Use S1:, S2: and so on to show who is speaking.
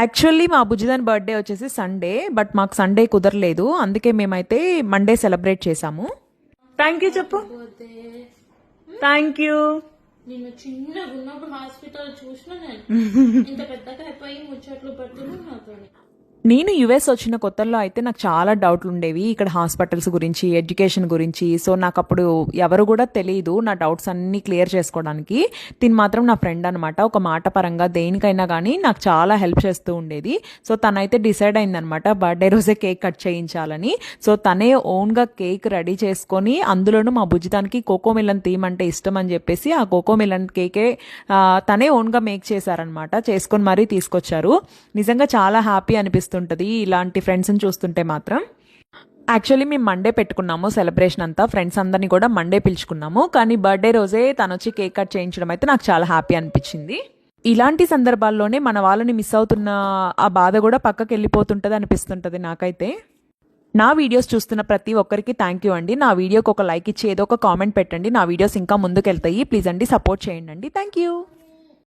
S1: Actually మా బుజ్జిదాన్ birthday వచ్చేసి సండే బట్ మాకు సండే కుదరలేదు. అందుకే మేమైతే మండే సెలబ్రేట్ చేసాము థ్యాంక్ యూ చెప్పు. థ్యాంక్ యూ
S2: నిన్ను చిన్నగా ఉన్నప్పుడు హాస్పిటల్ చూసిన నేను. ఇంత పెద్దగా అయిపోయి ముచ్చట్లు పెడుతున్నాను నాతో
S1: నేను యుఎస్ వచ్చిన కొత్తల్లో అయితే నాకు చాలా డౌట్లు ఉండేవి ఇక్కడ హాస్పిటల్స్ గురించి ఎడ్యుకేషన్ గురించి. సో నాకు అప్పుడు ఎవరు కూడా తెలియదు నా డౌట్స్ అన్నీ క్లియర్ చేసుకోవడానికి. తిని మాత్రం నా ఫ్రెండ్ అనమాట ఒక మాట పరంగా దేనికైనా కానీ నాకు చాలా హెల్ప్ చేస్తూ ఉండేది. సో తనైతే డిసైడ్ అయిందనమాట బర్త్డే రోజే కేక్ కట్ చేయించాలని. సో తనే ఓన్గా కేక్ రెడీ చేసుకొని అందులోనూ మా భుజితానికి కోకో మిలన్ థీమ్ అంటే ఇష్టం అని చెప్పేసి ఆ కోకో మిలన్ కేకే తనే ఓన్గా మేక్ చేశారనమాట చేసుకొని మరీ తీసుకొచ్చారు. నిజంగా చాలా హ్యాపీ అనిపిస్తుంటుంది ఇలాంటి ఫ్రెండ్స్ని చూస్తుంటే మాత్రం. యాక్చువల్లీ మేము మండే పెట్టుకున్నాము సెలబ్రేషన్ అంతా. ఫ్రెండ్స్ అందరినీ కూడా మండే పిలుచుకున్నాము. కానీ బర్త్డే రోజే తను వచ్చి కేక్ కట్ చేయించడం అయితే నాకు చాలా హ్యాపీ అనిపించింది. ఇలాంటి సందర్భాల్లోనే మన వాళ్ళని మిస్ అవుతున్న ఆ బాధ కూడా పక్కకి వెళ్ళిపోతుంటుంది అనిపిస్తుంటుంది నాకైతే. నా వీడియోస్ చూస్తున్న ప్రతి ఒక్కరికి థ్యాంక్ యూ అండి. నా వీడియోకి ఒక లైక్ ఇచ్చి ఏదో ఒక కామెంట్ పెట్టండి. నా వీడియోస్ ఇంకా ముందుకెళ్తాయి. ప్లీజ్ అండి సపోర్ట్ చేయండి అండి. Thank you